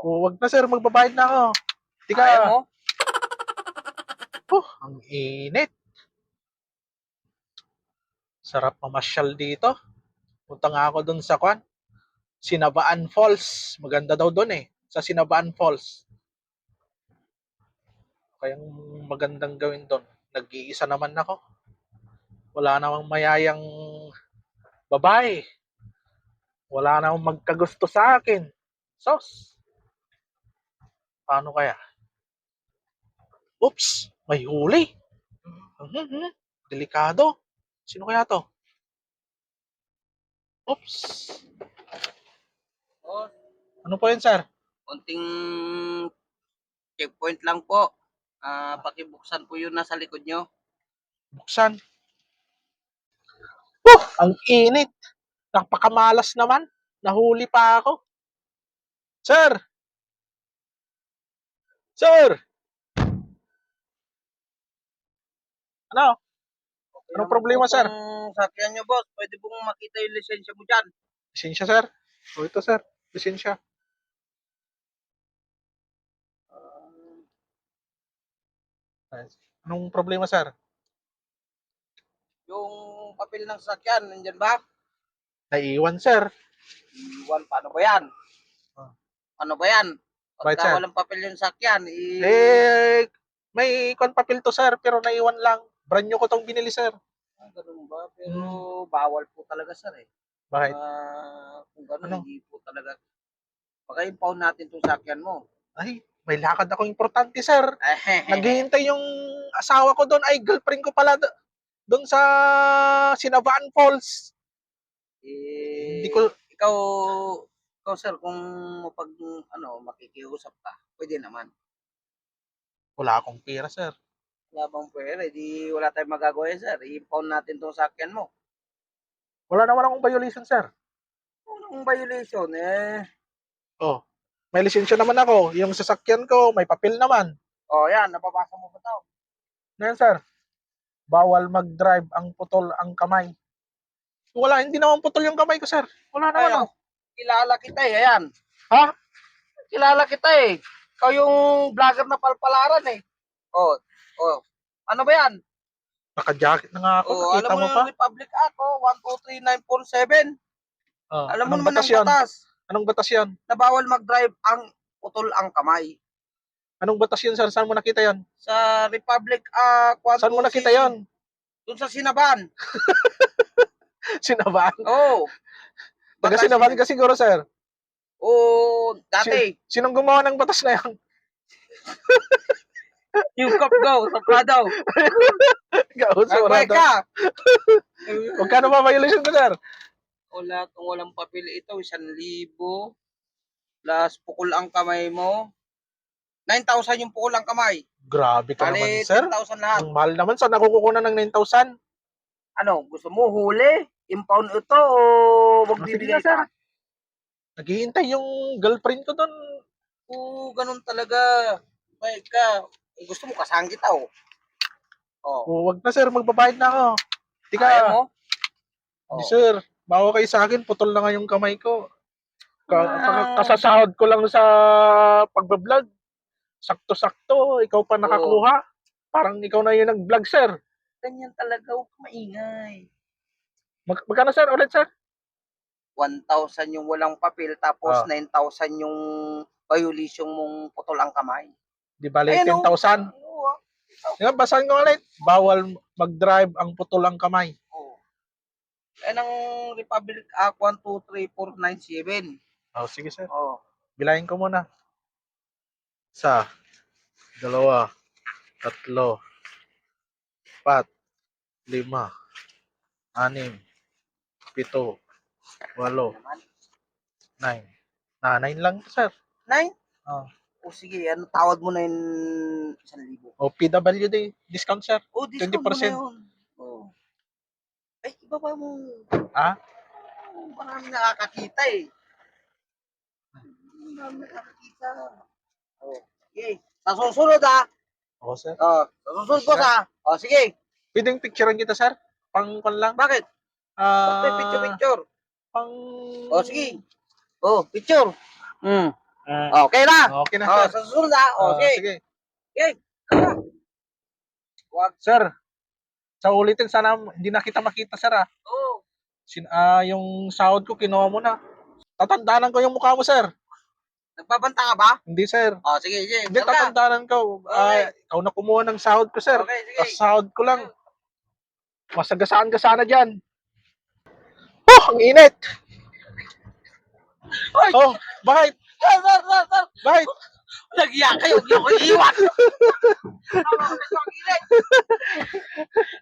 Oh, wag na sir, magbabayad na ako. Di ka, Ayaw mo? Oh, ang init. Sarap mamasyal dito. Punta nga ako dun sa kwan. Sinabaan Falls. Maganda daw dun eh. Sa Sinabaan Falls. Kayang magandang gawin dun. Nag-iisa naman ako. Wala namang mayayang babae. Wala namang magkagusto sa akin. Sos. Paano kaya? Oops, may huli. Mhm, Delikado. Sino kaya to? Oops. Oh, Ano po yun, sir? konting checkpoint lang po. Ah, pakibuksan po yun nasa likod nyo. Buksan. Oh, ang init. Napakamalas naman. Nahuli pa ako. Sir! Sir! Ano? Anong problema, sir? Sakyan nyo, boss, pwede pong makita yung lisensya mo dyan. Lisensya, sir. O ito, sir. Lisensya. Anong problema, sir? Yung papel ng sakyan, nandyan ba? Naiiwan, sir. Iwan, paano ba yan? Ah. Ano ba yan? Right, Pagka sir. walang papel yung sakyan, i- Eh, may kon papel to, sir, pero naiwan lang. Brand new ko tong binili, sir. Ah, ganun ba? Pero bawal po talaga, sir eh. Bakit? Ah, kung gano'n, Ano? hindi po talaga. Baka impound natin itong sakyan mo. Ay, may lakad ako importante, sir. Naghihintay yung asawa ko doon. Ay, girlfriend ko pala do- doon sa Sinabaan Falls. eh, Hindi ko, ikaw, ikaw sir, kung pag ano, makikiusap ka, pwede naman. wala akong pera, sir. Wala bang pwede, di wala tayong magagawa eh, sir. I-impound natin itong sakyan mo. Wala naman akong violation, sir. Anong violation, eh, Oh, may lisensya naman ako. Yung sasakyan ko, may papel naman. oh yan, nababasa mo ba ito? Ngayon, sir, bawal mag-drive ang putol ang kamay. Wala, hindi naman putol yung kamay ko, sir. Wala naman, Ay, oh. Kilala kita eh, ayan. Ha? Kilala kita eh. Ikaw yung vlogger na palpalaran eh. Oh, oh. Ano ba yan? Naka-jacket na nga ako. Oh, Nakita alam mo mo yung pa? Republic Act, oh, 123947. Oh, Alam mo anong naman batas ang yan? batas Anong batas yan? na bawal mag-drive ang putol ang kamay. Anong batas yun, sir? Saan mo nakita yan? Sa Republic Act, Saan mo nakita yan? Doon sa Sinaban. Sinaban? Oh. Taga yun. ka siguro, sir. Oh, dati. Sinong gumawa ng batas na yan? Yung cup go, sa Nagbayad wala ka. Magkano ba violation ko, sir? Wala kung walang papel ito, isang libo. Plus, pukul ang kamay mo. 9,000 yung pukul ang kamay. Grabe ka Bali, naman, sir. 10,000 lahat. Ang mahal naman, saan nakukuha ng 9,000? Ano, gusto mo huli? Impound ito o magbibigay ka? Naghihintay yung girlfriend ko doon. Oo, ganun talaga. Bayad ka. Eh, gusto mo kasang kita oh. Oh. Oh, wag na, sir. Magbabayad na ako. Di ka, Ayaw mo? Oh. sir. Bawa kayo sa akin, putol na nga yung kamay ko. Ka, Ah. ka- kasasahod ko lang sa pagbablog. Sakto-sakto, ikaw pa nakakuha. Parang ikaw na yung nag-vlog, sir. Ganyan talaga. Huwag maingay. Mag magkano, sir, ulit, sir? 1,000 yung walang papel tapos Ah. 9,000 yung violation mong putol ang kamay. Di bali, Ayun, oh. 10,000. Oo. ah. Nga, basahin ko ulit. Bawal mag-drive ang putol ang kamay. Oo. Yan ang Republic Act 123497. Oh, sige, sir. Oh. Bilahin ko muna. Isa, dalawa, tatlo, apat, lima, anim, pito, walo, nine. Na, nine lang, sir. Nine? Oh. O sige, ano tawad mo na yung 1,000. O, PWD, discount, sir. Oh, discount 20%. mo na yun. Oh. Ay, iba ba mo? Ah? Oh, marami nakakakita eh. Marami nakakakita. Oh. Sige. Sa susunod ah. Oo, sir. Oh, sa susunod ko sa. Oh, sige. Pwedeng picturean kita, sir? Pang lang? Bakit? Ba't may Ah, picture picture? pang... Oh, sige. Oh, picture. Hmm. Ah, Okay na. okay na, Oh, sir. sa susunod ha. Oh, Ah, sige. sige. Wag. Sir, sa ulitin, sana hindi na kita makita, sir, ah. Oh. Sin ah, yung sahod ko, kinuha mo na. Tatandaanan ko yung mukha mo, sir. Nagbabanta ka ba? Hindi, sir. Oh, sige, sige. Hindi, ka? tatandaanan ko. Ah, ikaw na kumuha ng sahod ko, sir. Okay, sige. Tapos sahod ko lang. Masagasaan ka sana dyan. Oh, ang init. Hoy! Oh, bakit? Sir, sir, sir, sir. Bakit? Nagya kayo. Hindi ako iiwan. Ano, nagsakilit.